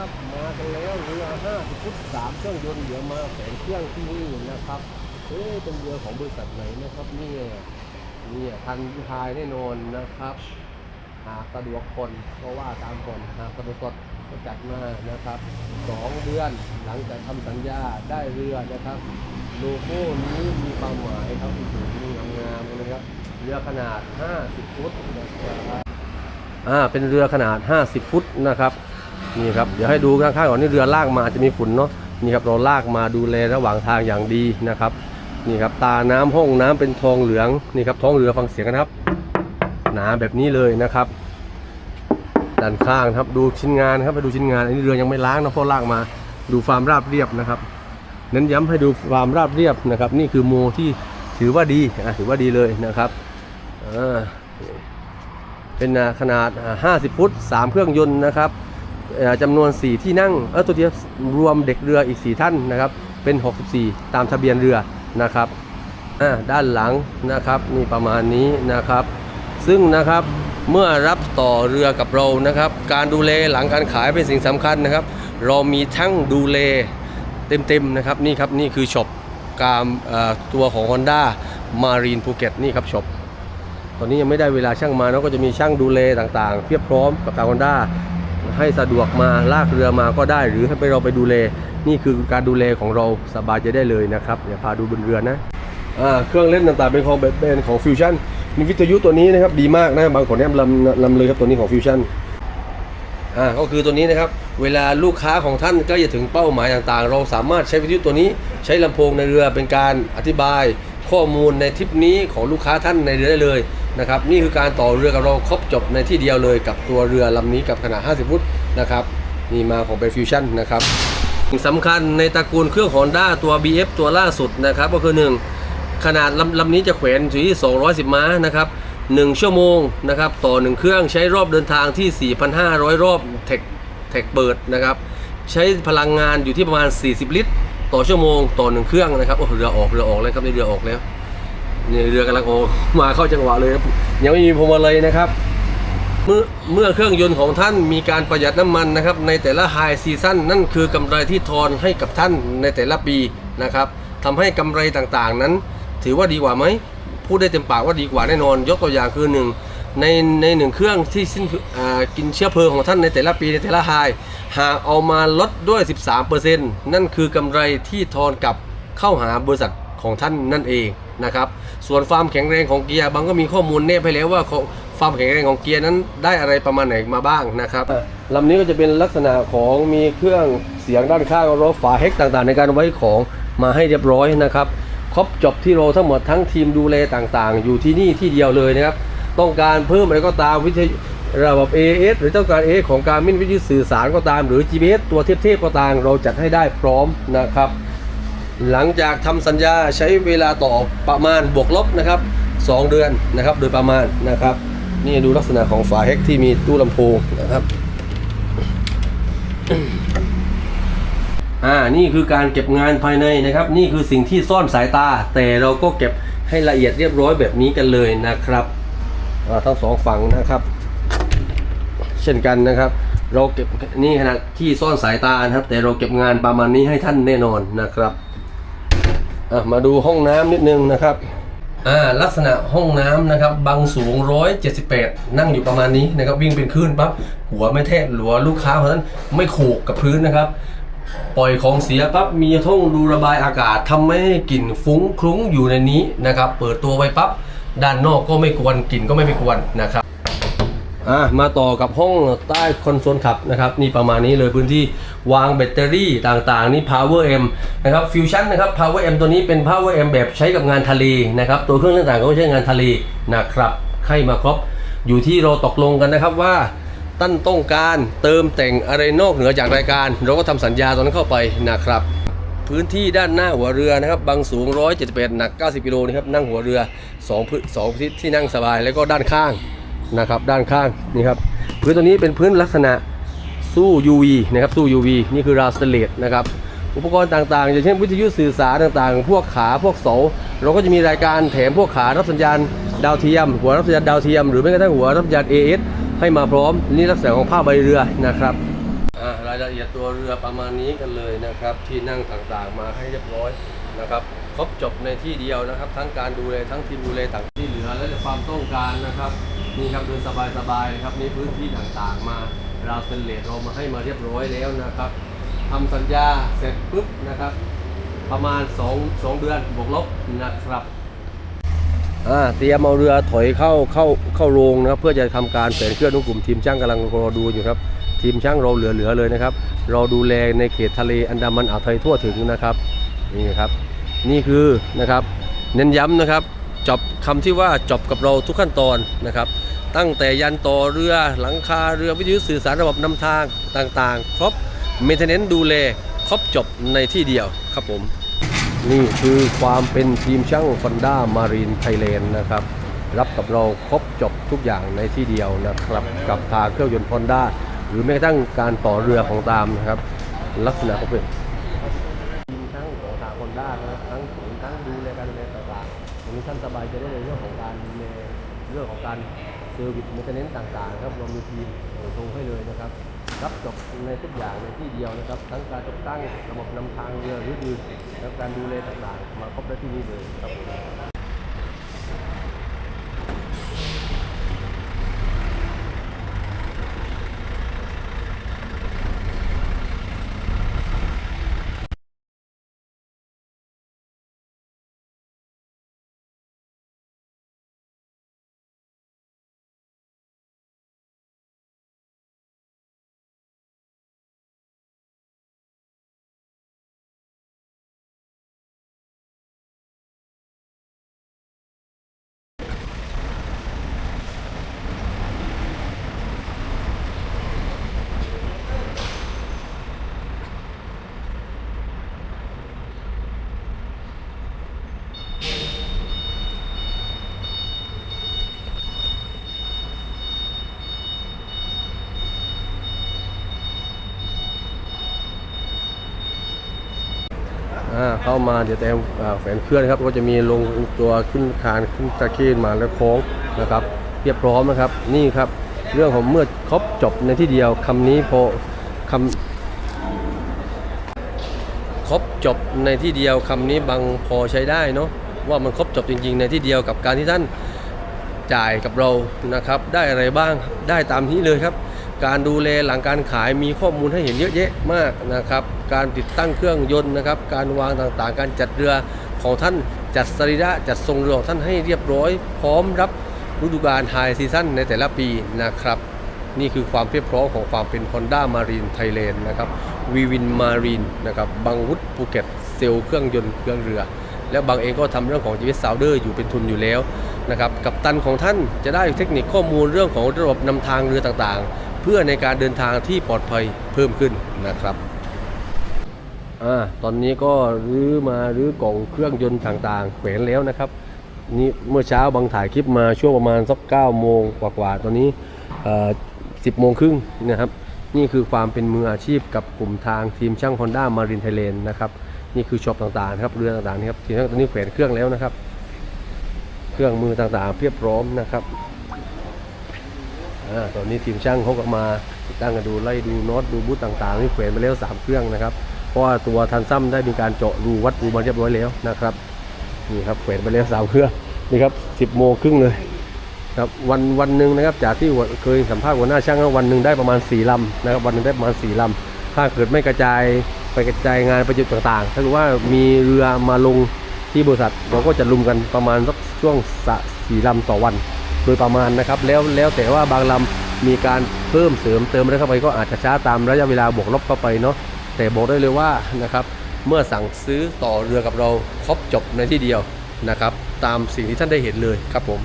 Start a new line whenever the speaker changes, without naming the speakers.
นะครับ มากันแล้วเรือ50ฟุต3เครื่องยนต์เดี๋ยวมาแสงเครื่องที่นี่นะครับเอ๊ะเป็นเรือของบริษัทไหนนะครับเนี่ยเนี่ยทันทายแน่นอนนะครับ หากสะดวกคนก็ว่าตามคนหากสะดวกสดก็จัดมานะครับสองเดือนหลังจากทำสัญญาได้เรือนะครับโลโก้นี้มีความหมายครับที่ถูกมีงามๆนะครับเรือขนาด 50 ฟุตนะครับอ่าเป็นเรือขนาด 50 ฟุตนะครับ นี่ครับเดี๋ยวให้ดูข้างๆก่อนนี่เรือลากมาจะมีฝุ่นเนาะนี่ครับเราลากมาดูแลระหว่างทางอย่างดีนะครับนี่ครับตาน้ำห้องน้ำเป็นทองเหลืองนี่ครับท้องเรือฟังเสียงกันครับ หนาแบบนี้เลยนะครับด้านข้างครับดูชิ้นงานครับไปดูชิ้นงานอันนี้เรือยังไม่ล้างนะเพราะลากมาดูความราบเรียบนะครับ เน้นย้ำให้ดูความราบเรียบนะครับ นี่คือโมที่ถือว่าดีอะถือว่าดีเลยนะครับเป็นขนาดอ่า50 ฟุต 3 เครื่องยนต์นะครับ จำนวน 4 ที่นั่งเออตัวเดียวรวมเด็กเรืออีก 4 ท่านนะครับ เป็น 64 ตามทะเบียนเรือนะครับอ่าด้านหลังนะครับนี่ประมาณนี้นะครับ ซึ่งนะครับเมื่อรับต่อเรือกับเรานะครับ การดูแลหลังการขายเป็นสิ่งสำคัญนะครับ เรามีทั้งดูแลเต็มๆนะครับนี่ครับนี่คือช็อปการอ่อตัวของ Honda Marine Phuket นี่ครับช็อปตอนนี้ยังไม่ได้เวลาช่างมาเนาะก็จะมีช่างดูแลต่างๆ เพียบพร้อมกับทาง Honda ให้สะดวกมาลากเรือมาก็ได้ หรือให้ไปเราไปดูแลนี่คือการดูแลของเราสบายใจได้เลยนะครับเดี๋ยวพาดูบนเรือนะอ่าเครื่องเล่นต่างๆเป็นของแบนของฟิวชั่นมีวิทยุตัวนี้นะครับดีมากนะบางคนแนะนำลำเลยครับตัวนี้ของฟิวชั่นอ่าก็คือตัวนี้นะครับเวลาลูกค้าของท่านใก็จะถึงเป้าหมายต่างๆ เราสามารถใช้วิทยุตัวนี้ใช้ลำโพงในเรือเป็นการอธิบายข้อมูลในทริปนี้ของลูกค้าท่านในเรือได้เลย นะครับนี่คือการต่อเรือกับเราครบจบในที่เดียวเลยกับตัวเรือลำนี้กับขนาด 50 ฟุตนะครับนี่มาของเป็นฟิวชั่นนะครับสิ่งสำคัญในตระกูลเครื่อง Honda ตัว BF ตัวล่าสุดนะครับก็คือ 1 ขนาดลำลำนี้จะแขวนอยู่ที่ 210 ม้านะครับ1ชั่วโมงนะครับต่อ 1 เครื่องใช้รอบเดินทางที่ 4,500 รอบเทคเทคเปิร์ดนะครับใช้พลังงานอยู่ที่ประมาณ 40 ลิตร ต่อชั่วโมงต่อ 1 เครื่องนะครับโอ้เรือออกเรือออกแล้วครับนี่เรือออกแล้ว นี่เรือกำลังออกมาเข้าจังหวะเลยครับยังไม่มีพวงมาลัยนะครับ เมื่อเมื่อเครื่องยนต์ของท่านมีการประหยัดน้ำมันนะครับ ในแต่ละไฮซีซั่นนั่นคือกำไรที่ทอนให้กับท่านในแต่ละปีนะครับทำให้กำไรต่างๆนั้น ถือว่าดีกว่าไหมพูดได้เต็มปากว่าดีกว่าแน่นอน ยกตัวอย่างคือหนึ่งในในหนึ่งเครื่องที่สิ้นกินเชื้อเพลิงของท่านในแต่ละปีในแต่ละไฮหากเอามาลดด้วย 13%นั่นคือกำไรที่ทอนกับเข้าหาบริษัทของท่านนั่นเองนะครับ ส่วนความแข็งแรงของเกียร์บางก็มีข้อมูลแนบให้แล้วว่าความแข็งแรงของเกียร์นั้นได้อะไรประมาณไหนมาบ้างนะครับลำนี้ก็จะเป็นลักษณะของมีเครื่องเสียงด้านข้างรถฝาเฮกต่างๆ ในการไว้ของมาให้เรียบร้อยนะครับครบจบที่เราทั้งหมดทั้งทีมดูแลต่างๆ อยู่ที่นี่ที่เดียวเลยนะครับต้องการเพิ่มอะไรก็ตามวิทยุระบบ AS หรือต้องการ AS ของการมินวิทยุสื่อสารก็ตาม หรือ GPS ตัวเทพๆก็ตามเราจัดให้ได้พร้อมนะครับ หลังจากทำสัญญาใช้เวลาต่อประมาณบวกลบนะครับ2เดือนนะครับ โดยประมาณนะครับ นี่ดูลักษณะของฝาเฮกที่มีตู้ลำโพงนะครับอ่านี่คือการเก็บงานภายในนะครับ นี่คือสิ่งที่ซ่อนสายตา แต่เราก็เก็บให้ละเอียดเรียบร้อยแบบนี้กันเลยนะครับทั้งสองฝั่งนะครับ เช่นกันนะครับ เราเก็บนี่ขนาดที่ซ่อนสายตานะครับ แต่เราเก็บงานประมาณนี้ให้ท่านแน่นอนนะครับ อะมาดูห้องน้ำนิดนึงนะครับอ่าลักษณะห้องน้ำนะครับบังสูง 178 นั่งอยู่ประมาณนี้นะครับวิ่งเป็นคลื่นปั๊บหัวไม่แทะหัวลูกค้าเพราะฉะนั้นไม่โขกกับพื้นนะครับ ปล่อยของเสียปั๊บมีท่องรูระบายอากาศทำให้กลิ่นฟุ้งคลุ้งอยู่ในนี้นะครับ เปิดตัวไว้ปั๊บด้านนอกก็ไม่กวนกลิ่นก็ไม่ไปกวนนะครับ อะมาต่อกับห้องใต้คอนโซลขับนะครับนี่ประมาณนี้เลยพื้นที่วางแบตเตอรี่ต่างๆ นี่ Power M นะครับฟิวชั่นนะครับ Power M ตัวนี้เป็น Power M แบบใช้กับงานทะเลนะครับ ตัวเครื่องต่างๆก็ใช้งานทะเลนะครับให้มาครบอยู่ที่เราตกลงกันนะครับว่าตั้นต้องการเติมแต่งอะไรนอกเหนือจากรายการ เราก็ทำสัญญาตรงนั้นเข้าไปนะครับ พื้นที่ด้านหน้าหัวเรือนะครับบางสูง 178หนัก 90 กิโลนะครับนั่งหัวเรือ2พื้นสองที่นั่งสบายแล้วก็ด้านข้าง นะครับด้านข้างนี่ครับพื้นตัวนี้เป็นพื้นลักษณะสู้ UV นะครับสู้ UV นี่คือราวสเตเลสนะครับอุปกรณ์ต่างๆอย่างเช่นวิทยุสื่อสารต่างๆ พวกขาพวกเสาเราก็จะมีรายการแถมพวกขารับสัญญาณดาวเทียม หัวรับสัญญาณดาวเทียม หรือแม้กระทั่งหัวรับสัญญาณ AS ให้มาพร้อม นี่ลักษณะของผ้าใบเรือนะครับอ่ารายละเอียดตัวเรือประมาณนี้กันเลยนะครับ ที่นั่งต่างๆมาให้เรียบร้อยนะครับครบจบในที่เดียวนะครับ ทั้งการดูแลทั้งทีมดูแลต่างที่เหลือและความต้องการนะครับ นี่ครับเดินสบายๆนะครับมีพื้นที่ต่างๆมาเราสเตนเลสเรามาให้มาเรียบร้อยแล้วนะครับทำสัญญาเสร็จปุ๊บนะครับ ประมาณ2 2เดือนบวกลบนะครับอ่าเตรียมเอาเรือถอยเข้าเข้าเข้าโรงนะครับ เพื่อจะทำการเปลี่ยนเครื่องทุกกลุ่มทีมช่างกำลังรอดูอยู่ครับ ทีมช่างเราเหลือๆเลยนะครับ เราดูแลในเขตทะเลอันดามันอ่าวไทยทั่วถึงนะครับนี่ครับ นี่คือนะครับ เน้นย้ำนะครับ จบคำที่ว่าจบกับเราทุกขั้นตอนนะครับ ตั้งแต่ยันต่อเรือหลังคาเรือวิทยุสื่อสารระบบนำทางต่างๆ ครบเมนเทนเนนดูแลครบจบในที่เดียวครับผม นี่คือความเป็นทีมช่าง Honda Marine Thailand นะครับ รับกับเราครบจบทุกอย่างในที่เดียวนะครับ กับทางเครื่องยนต์ Honda หรือแม้กระทั่งการต่อเรือของตามนะครับ ลักษณะของเป็นทีมช่างของทาง Honda นะครับทั้งศูนย์ทั้งดูแลการดูแลต่างๆตรงนี้ท่านสบายใจได้ในเรื่องของการเรื่องของการเซอร์วิสเมนเทนเนนต์ต่างๆครับเรามีทีมโทรให้เลยนะครับ รับจบในทุกอย่างในที่เดียวนะครับ ทั้งการติดตั้งระบบนำทางเรือหรืออื่นและการดูแลต่างๆ มาครบได้ที่นี่เลยครับผม เข้ามาเดี๋ยวแต่แฝนเครื่องนะครับ ก็จะมีลงตัวขึ้นคานขึ้นตะเคียนมาแล้วโค้งนะครับเรียบพร้อมนะครับ นี่ครับ เรื่องของเมื่อครบจบในที่เดียวคำนี้พอคำครบจบในที่เดียวคำนี้บางพอใช้ได้เนาะว่ามันครบจบจริง ๆ ในที่เดียวกับการที่ท่านจ่ายกับเรานะครับ ได้อะไรบ้างได้ตามนี้เลยครับ การดูแลหลังการขายมีข้อมูลให้เห็นเยอะแยะมากนะครับ การติดตั้งเครื่องยนต์นะครับ การวางต่างๆ การจัดเรือของท่านจัดสรีระจัดทรงเรือของท่านให้เรียบร้อย พร้อมรับฤดูกาลไฮซีซั่นในแต่ละปีนะครับ นี่คือความเพียบพร้อมของความเป็น Honda Marine Thailand นะครับวีวินมารีนนะครับบางวุฒภูเก็ตเซลล์เครื่องยนต์เครื่องเรือ แล้วบางเองก็ทำเรื่องของ GS Sounder อยู่เป็นทุนอยู่แล้วนะครับกับตันของท่านจะได้เทคนิคข้อมูลเรื่องของระบบนำทางเรือต่างๆ เพื่อในการเดินทางที่ปลอดภัยเพิ่มขึ้นนะครับอ่าตอนนี้ก็รื้อมารื้อกล่องเครื่องยนต์ต่างๆ แขวนแล้วนะครับนี่เมื่อเช้าบางถ่ายคลิปมาช่วงประมาณสัก9โมงกว่าๆตอนนี้เอ่อ10โมงครึ่งนะครับนี่คือความเป็นมืออาชีพกับกลุ่มทางทีมช่าง Honda Marine Thailand นะครับนี่คือช็อปต่างๆครับเรือต่างๆนะครับทีนี้ตอนนี้แขวนเครื่องแล้วนะครับ เครื่องมือต่างๆ เพียบพร้อมนะครับ ตอนนี้ทีมช่างเขาก็มาติดตั้งกันดูไล่ดูน็อตดูบูธต่างๆนี่แขวนไปแล้วสามเครื่องนะครับ เพราะว่าตัวทันซ้ำได้มีการเจาะรูวัดรูมาเรียบร้อยแล้วนะครับนี่ครับแขวนไปแล้วสามเครื่องนี่ครับสิบโมงครึ่งเลยครับวันวันหนึ่งนะครับจากที่เคยสัมภาษณ์หัวหน้าช่างวันหนึ่งได้ประมาณ4ลำนะครับวันหนึงได้ประมาณ4ลำถ้าเกิดไม่กระจายไปกระจายงานไปจุดต่างๆ ถ้าเกิดว่ามีเรือมาลงที่บริษัทเราก็จะลุมกันประมาณสักช่วงสะสี่ลำต่อวัน โดยประมาณนะครับ แล้วแล้วแต่ว่าบางลำมีการเพิ่มเสริมเติมอะไรเข้าไปก็อาจจะช้าตามระยะเวลาบวกลบเข้าไปเนาะแต่บอกได้เลยว่านะครับเมื่อสั่งซื้อต่อเรือกับเราครบจบในที่เดียวนะครับ ตามสิ่งที่ท่านได้เห็นเลยครับผม